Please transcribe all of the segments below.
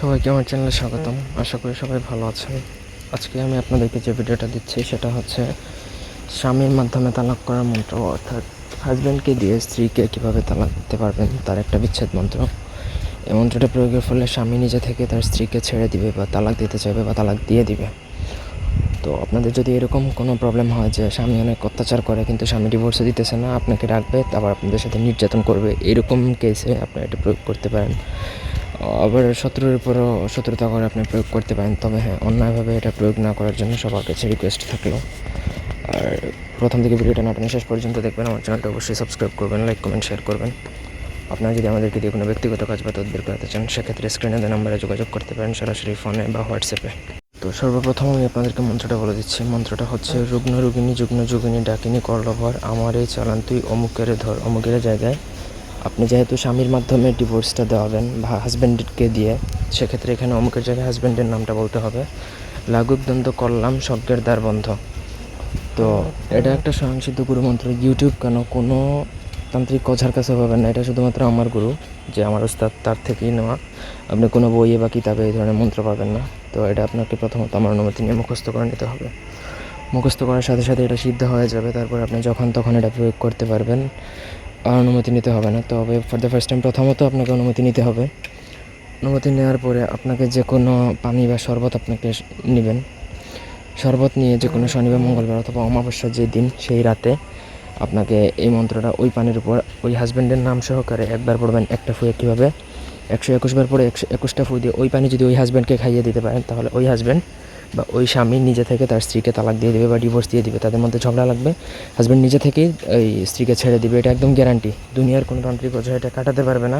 সবাইকে আমার চ্যানেলে স্বাগতম। আশা করি সবাই ভালো আছেন। আজকে আমি আপনাদেরকে যে ভিডিওটা দিচ্ছি, সেটা হচ্ছে স্বামীর মাধ্যমে তালাক করার মন্ত্র। অর্থাৎ হাজব্যান্ডকে দিয়ে স্ত্রীকে কীভাবে তালাক দিতে পারবেন, তার একটা বিচ্ছেদ মন্ত্র। এই মন্ত্রটা প্রয়োগের ফলে স্বামী নিজে থেকে তার স্ত্রীকে ছেড়ে দিবে বা তালাক দিতে চাইবে বা তালাক দিয়ে দিবে। তো আপনাদের যদি এরকম কোনো প্রবলেম হয় যে স্বামী অনেক অত্যাচার করে, কিন্তু স্বামী ডিভোর্সে দিতেছে না, আপনাকে রাখবে তারপর আপনাদের সাথে নির্যাতন করবে, এরকম কেসে আপনি এটা প্রয়োগ করতে পারেন। আবার শত্রুর উপরও শত্রুতা করে আপনি প্রয়োগ করতে পারেন। তবে হ্যাঁ অন্যায়ভাবে এটা প্রয়োগ না করার জন্য সবার কাছে রিকোয়েস্ট থাকল। আর প্রথম থেকে ভিডিওটা নাটনে শেষ পর্যন্ত দেখবেন, আমার চ্যানেলটা অবশ্যই সাবস্ক্রাইব করবেন লাইক কমেন্ট শেয়ার করবেন। আপনারা যদি আমাদেরকে দিয়ে কোনো ব্যক্তিগত কাজ বা তদবির করাতে চান, সেক্ষেত্রে স্ক্রিনে দেওয়া নাম্বারে যোগাযোগ করতে পারেন সরাসরি ফোনে বা হোয়াটসঅ্যাপে তো সর্বপ্রথম আমি আপনাদেরকে মন্ত্রটা বলে দিচ্ছি। মন্ত্রটা হচ্ছে, রুগ্ন রুগিনী যুগ্ন যোগিনী ডাকিনী করলভর আমার এই চালান তুই অমুকের ধর, অমুকের জায়গায় আপনি যেহেতু স্বামীর মাধ্যমে ডিভোর্সটা দেওয়াবেন বা হাজব্যান্ডকে দিয়ে, সেক্ষেত্রে এখানে অমুকের জায়গায় হাজব্যান্ডের নামটা বলতে হবে। লাগুক দন্ত করলাম, স্বর্গের দ্বার বন্ধ। তো এটা একটা স্বয়ংসিদ্ধ গুরু মন্ত্র ইউটিউব কেন? কোনো তান্ত্রিক কঝার কাছে পাবেন না। এটা শুধুমাত্র আমার গুরু, যে আমার উস্তাদ তার থেকেই নেওয়া। আপনি কোনো বইয়ে বা কিতাবে এই ধরনের মন্ত্র পাবেন না। তো এটা আপনাকে প্রথমত আমার অনুমতি নিয়ে মুখস্থ করে নিতে হবে। মুখস্থ করার সাথে সাথে এটা সিদ্ধ হয়ে যাবে। তারপর আপনি যখন তখন এটা প্রয়োগ করতে পারবেন। অনুমতি নিতে হবে না। তবে ফর দ্য ফার্স্ট টাইম প্রথমত আপনাকে অনুমতি নিতে হবে। অনুমতি নেওয়ার পরে আপনাকে যে কোনো পানি বা শরবত আপনাকে নেবেন। শরবত নিয়ে যে কোনো শনিবার মঙ্গলবার অথবা অমাবস্যার যে দিন, সেই রাতে আপনাকে এই মন্ত্রটা ওই পানির উপর, ওই হাজব্যান্ডের নাম সহকারে একবার পড়বেন একটা ফুয়ে কীভাবে। একশো একুশবার পরে একশো একুশটা ফু দিয়ে ওই পানি যদি ওই হাজব্যান্ডকে খাইয়ে দিতে পারেন, তাহলে ওই হাজব্যান্ড বা ওই স্বামী নিজে থেকে তার স্ত্রীকে তালাক দিয়ে দেবে বা ডিভোর্স দিয়ে দিবে, তাদের মধ্যে ঝগড়া লাগবে। হাজব্যান্ড নিজে থেকেই এই স্ত্রীকে ছেড়ে দিবে, এটা একদম গ্যারান্টি দুনিয়ার কোনো তান্ত্রিক অজয় এটা কাটাতে পারবে না।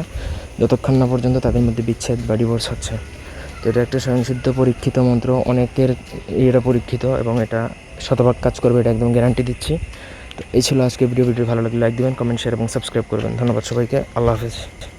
যতক্ষণ না পর্যন্ত তাদের মধ্যে বিচ্ছেদ বা ডিভোর্স হচ্ছে। তো এটা একটা স্বয়ংসিদ্ধ পরীক্ষিত মন্ত্র, অনেকের এটা পরীক্ষিত এবং এটা শতভাগ কাজ করবে, এটা একদম গ্যারান্টি দিচ্ছি। তো এই ছিল আজকে ভিডিও ভিডিও ভালো লাগলে লাইক দিবেন কমেন্ট শেয়ার এবং সাবস্ক্রাইব করবেন। ধন্যবাদ সবাইকে, আল্লাহ হাফিজ।